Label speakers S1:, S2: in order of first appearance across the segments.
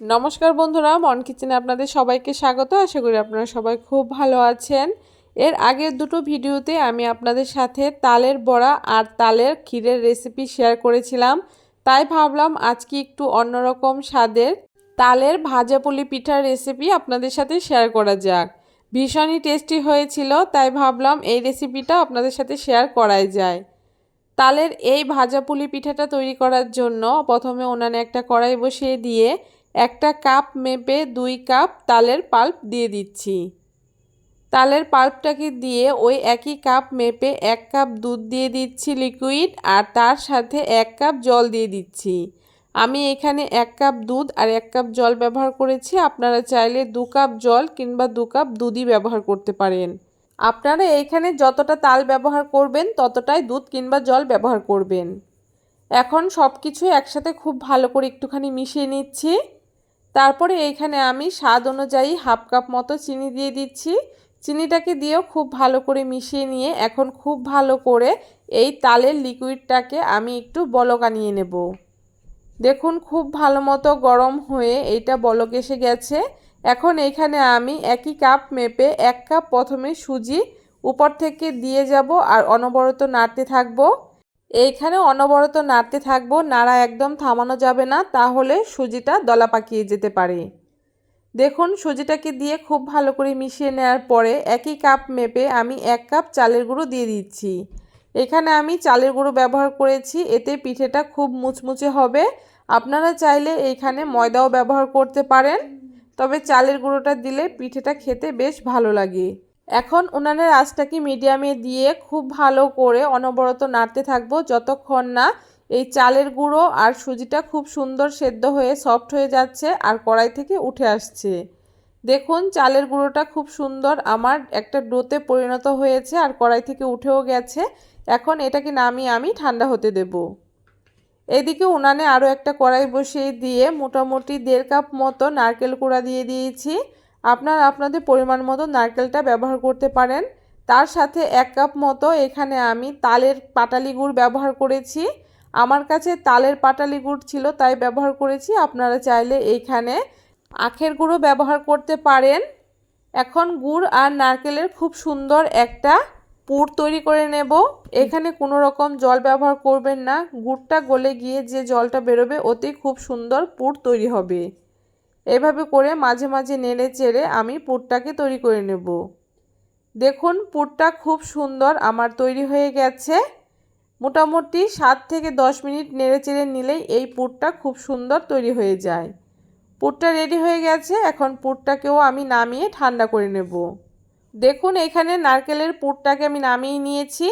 S1: নমস্কার বন্ধুরা, মন কিচেনে আপনাদের সবাইকে স্বাগত। আশা করি আপনারা সবাই খুব ভালো আছেন। এর আগের দুটো ভিডিওতে আমি আপনাদের সাথে তালের বড়া আর তালের ক্ষীরের রেসিপি শেয়ার করেছিলাম। তাই ভাবলাম আজকে একটু অন্যরকম স্বাদের তালের ভাজা পুলি পিঠার রেসিপি আপনাদের সাথে শেয়ার করা যাক। ভীষণই টেস্টি হয়েছিল, তাই ভাবলাম এই রেসিপিটা আপনাদের সাথে শেয়ার করাই যায়। তালের এই ভাজা পুলি পিঠাটা তৈরি করার জন্য প্রথমে ওনানে একটা কড়াই বসিয়ে দিয়ে একটা কাপ মেপে দুই কাপ তালের পাল্প দিয়ে দিচ্ছি। তালের পাল্পটাকে দিয়ে ওই একই কাপ মেপে এক কাপ দুধ দিয়ে দিচ্ছি লিকুইড আর তার সাথে এক কাপ জল দিয়ে দিচ্ছি। আমি এখানে এক কাপ দুধ আর এক কাপ জল ব্যবহার করেছি। আপনারা চাইলে দু কাপ জল কিংবা দু কাপ দুধই ব্যবহার করতে পারেন। আপনারা এইখানে যতটা তাল ব্যবহার করবেন, ততটাই দুধ কিংবা জল ব্যবহার করবেন। এখন সব কিছু একসাথে খুব ভালো করে একটুখানি মিশিয়ে নিচ্ছি। তারপরে এইখানে আমি স্বাদ অনুযায়ী হাফ কাপ মতো চিনি দিয়ে দিচ্ছি। চিনিটাকে দিয়েও খুব ভালো করে মিশিয়ে নিয়ে এখন খুব ভালো করে এই তালের লিকুইডটাকে আমি একটু বলক আনিয়ে নেব। দেখুন খুব ভালো মতো গরম হয়ে এইটা বলক এসে গেছে। এখন এইখানে আমি একই কাপ মেপে এক কাপ প্রথমে সুজি উপর থেকে দিয়ে যাব আর অনবরত নাড়তে থাকব। এইখানে অনবরত নাড়তে থাকব, নাড়া একদম থামানো যাবে না, তাহলে সুজিটা দলা পাকিয়ে যেতে পারে। দেখুন, সুজিটাকে দিয়ে খুব ভালো করে মিশিয়ে নেওয়ার পরে একই কাপ মেপে আমি এক কাপ চালের গুঁড়ো দিয়ে দিচ্ছি। এখানে আমি চালের গুঁড়ো ব্যবহার করেছি, এতে পিঠেটা খুব মুচমুচে হবে। আপনারা চাইলে এইখানে ময়দাও ব্যবহার করতে পারেন, তবে চালের গুঁড়োটা দিলে পিঠেটা খেতে বেশ ভালো লাগে। এখন উনানের আঁচটাকে মিডিয়ামে দিয়ে খুব ভালো করে অনবরত নাড়তে থাকব। যতক্ষণ না এই চালের গুঁড়ো আর সুজিটা খুব সুন্দর সেদ্ধ হয়ে সফট হয়ে যাচ্ছে আর কড়াই থেকে উঠে আসছে। দেখুন, চালের গুঁড়োটা খুব সুন্দর আমার একটা ডোতে পরিণত হয়েছে আর কড়াই থেকে উঠেও গেছে। এখন এটাকে নামিয়ে আমি ঠান্ডা হতে দেব। এদিকে উনানে আরও একটা কড়াই বসিয়ে দিয়ে মোটামুটি দেড় কাপ মতো নারকেল কুড়া দিয়ে দিয়েছি। আপনার আপনাদের পরিমাণ মতো নারকেলটা ব্যবহার করতে পারেন। তার সাথে এক কাপ মতো এখানে আমি তালের পাটালি গুড় ব্যবহার করেছি। আমার কাছে তালের পাটালি গুড় ছিল, তাই ব্যবহার করেছি। আপনারা চাইলে এইখানে আখের গুঁড়ো ব্যবহার করতে পারেন। এখন গুড় আর নারকেলের খুব সুন্দর একটা পুর তৈরি করে নেব। এখানে কোনো রকম জল ব্যবহার করবেন না। গুড়টা গলে গিয়ে যে জলটা বেরোবে ওতেই খুব সুন্দর পুর তৈরি হবে। এভাবে করে মাঝে মাঝে নেড়ে চেড়ে আমি পুরটাকে তৈরি করে নেব। দেখুন, পুরটা খুব সুন্দর আমার তৈরি হয়ে গেছে। মোটামুটি সাত থেকে দশ মিনিট নেড়ে চেড়ে নিলেই এই পুরটা খুব সুন্দর তৈরি হয়ে যায়। পুরটা রেডি হয়ে গেছে, এখন পুরটাকেও আমি নামিয়ে ঠান্ডা করে নেব। দেখুন, এখানে নারকেলের পুরটাকে আমি নামিয়ে নিয়েছি।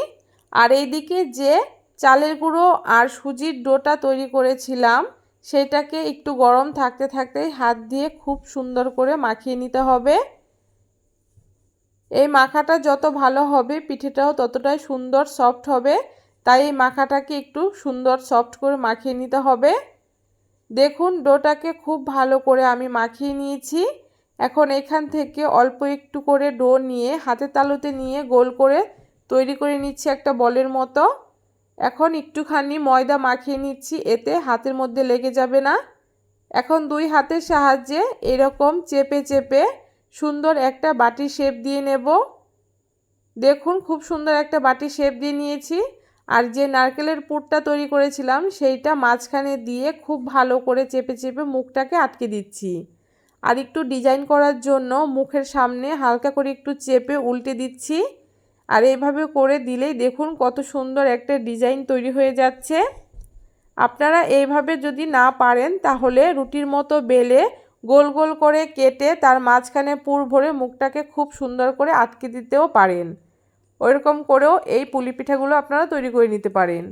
S1: আর এইদিকে যে চালের গুঁড়ো আর সুজির ডোটা তৈরি করেছিলাম সেটাকে একটু গরম থাকতে থাকতেই হাত দিয়ে খুব সুন্দর করে মাখিয়ে নিতে হবে। এই মাখাটা যত ভালো হবে, পিঠেটাও ততটাই সুন্দর সফট হবে। তাই এই মাখাটাকে একটু সুন্দর সফট করে মাখিয়ে নিতে হবে। দেখুন, ডোটাকে খুব ভালো করে আমি মাখিয়ে নিয়েছি। এখন এখান থেকে অল্প একটু করে ডো নিয়ে হাতে তালুতে নিয়ে গোল করে তৈরি করে নিচ্ছি একটা বলের মতো। এখন একটুখানি ময়দা মাখিয়ে নিচ্ছি, এতে হাতের মধ্যে লেগে যাবে না। এখন দুই হাতের সাহায্যে এরকম চেপে চেপে সুন্দর একটা বাটি শেপ দিয়ে নেব। দেখুন, খুব সুন্দর একটা বাটি শেপ দিয়ে নিয়েছি। আর যে নারকেলের পুরটা তৈরি করেছিলাম, সেইটা মাঝখানে দিয়ে খুব ভালো করে চেপে চেপে মুখটাকে আটকে দিচ্ছি। আর একটু ডিজাইন করার জন্য মুখের সামনে হালকা করে একটু চেপে উল্টে দিচ্ছি। আর এইভাবে করে দিলেই দেখুন কত সুন্দর একটা ডিজাইন তৈরি হয়ে যাচ্ছে। আপনারা এইভাবে যদি না পারেন তাহলে রুটির মতো বেলে গোল গোল করে কেটে তার মাঝখানে পুর ভরে মুখটাকে খুব সুন্দর করে আটকে দিতেও পারেন। ওইরকম করেও এই পুলি পিঠাগুলো আপনারা তৈরি করে নিতে পারেন।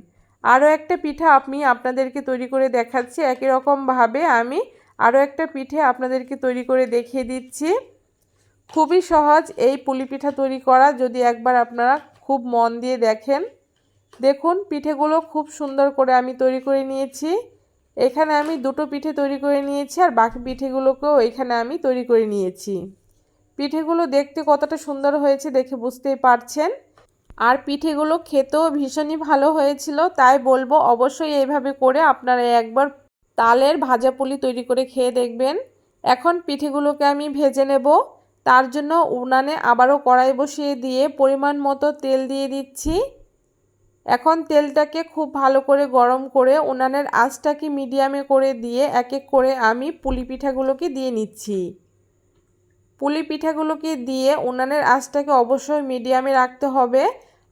S1: আরও একটা পিঠা আমি আপনাদেরকে তৈরি করে দেখাচ্ছি। একই রকমভাবে আমি আরও একটা পিঠে আপনাদেরকে তৈরি করে দেখিয়ে দিচ্ছি। খুবই সহজ এই পুলি পিঠা তৈরি করা। যদি একবার আপনারা খুব মন দিয়ে দেখেন, দেখুন পিঠেগুলো খুব সুন্দর করে আমি তৈরি করে নিয়েছি। এখানে আমি দুটো পিঠে তৈরি করে নিয়েছি আর বাকি পিঠেগুলোকেও এখানে আমি তৈরি করে নিয়েছি। পিঠেগুলো দেখতে কতটা সুন্দর হয়েছে দেখে বুঝতেই পারছেন। আর পিঠেগুলো খেতেও ভীষণই ভালো হয়েছিল, তাই বলব অবশ্যই এইভাবে করে আপনারা একবার তালের ভাজা পুলি তৈরি করে খেয়ে দেখবেন। এখন পিঠেগুলোকে আমি ভেজে নেব। তার জন্য উনানে আবারও কড়াই বসিয়ে দিয়ে পরিমাণ মতো তেল দিয়ে দিচ্ছি। এখন তেলটাকে খুব ভালো করে গরম করে উনানের আঁচটাকে মিডিয়ামে করে দিয়ে এক এক করে আমি পুলি পিঠাগুলোকে দিয়ে নিচ্ছি। পুলি পিঠাগুলোকে দিয়ে উনানের আঁচটাকে অবশ্যই মিডিয়ামে রাখতে হবে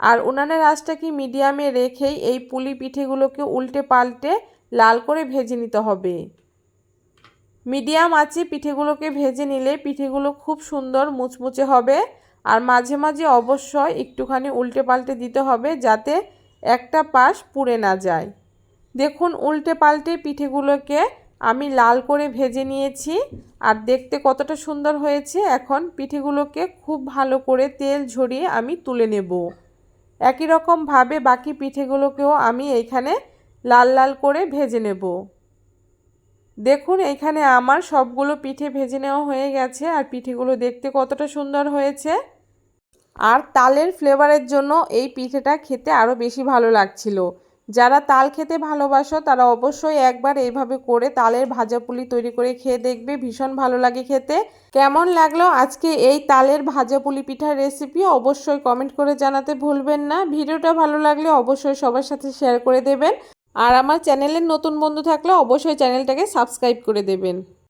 S1: আর উনানের আঁচটাকে মিডিয়ামে রেখেই এই পুলি পিঠেগুলোকে উল্টে পাল্টে লাল করে ভেজে নিতে হবে। মিডিয়াম আঁচে পিঠেগুলোকে ভেজে নিলে পিঠেগুলো খুব সুন্দর মুচমুচে হবে। আর মাঝে মাঝে অবশ্যই একটুখানি উল্টে পাল্টে দিতে হবে যাতে একটা পাশ পুড়ে না যায়। দেখুন, উল্টে পাল্টে পিঠেগুলোকে আমি লাল করে ভেজে নিয়েছি। আর দেখতে কতটা সুন্দর হয়েছে। এখন পিঠেগুলোকে খুব ভালো করে তেল ঝরিয়ে আমি তুলে নেব। একই রকমভাবে বাকি পিঠেগুলোকেও আমি এইখানে লাল লাল করে ভেজে নেব। দেখুন এইখানে আমার সবগুলো পিঠে ভেজে নেওয়া হয়ে গেছে আর পিঠেগুলো দেখতে কতটা সুন্দর হয়েছে। আর তালের ফ্লেভারের জন্য এই পিঠেটা খেতে আরও বেশি ভালো লাগছিল। যারা তাল খেতে ভালোবাসো, তারা অবশ্যই একবার এইভাবে করে তালের ভাজা পুলি তৈরি করে খেয়ে দেখবে, ভীষণ ভালো লাগে খেতে। কেমন লাগল আজকে এই তালের ভাজা পুলি পিঠার রেসিপি অবশ্যই কমেন্ট করে জানাতে ভুলবেন না। ভিডিওটা ভালো লাগলে অবশ্যই সবার সাথে শেয়ার করে দেবেন। আর আমার চ্যানেলের নতুন বন্ধু থাকলে অবশ্যই চ্যানেলটাকে সাবস্ক্রাইব করে দেবেন।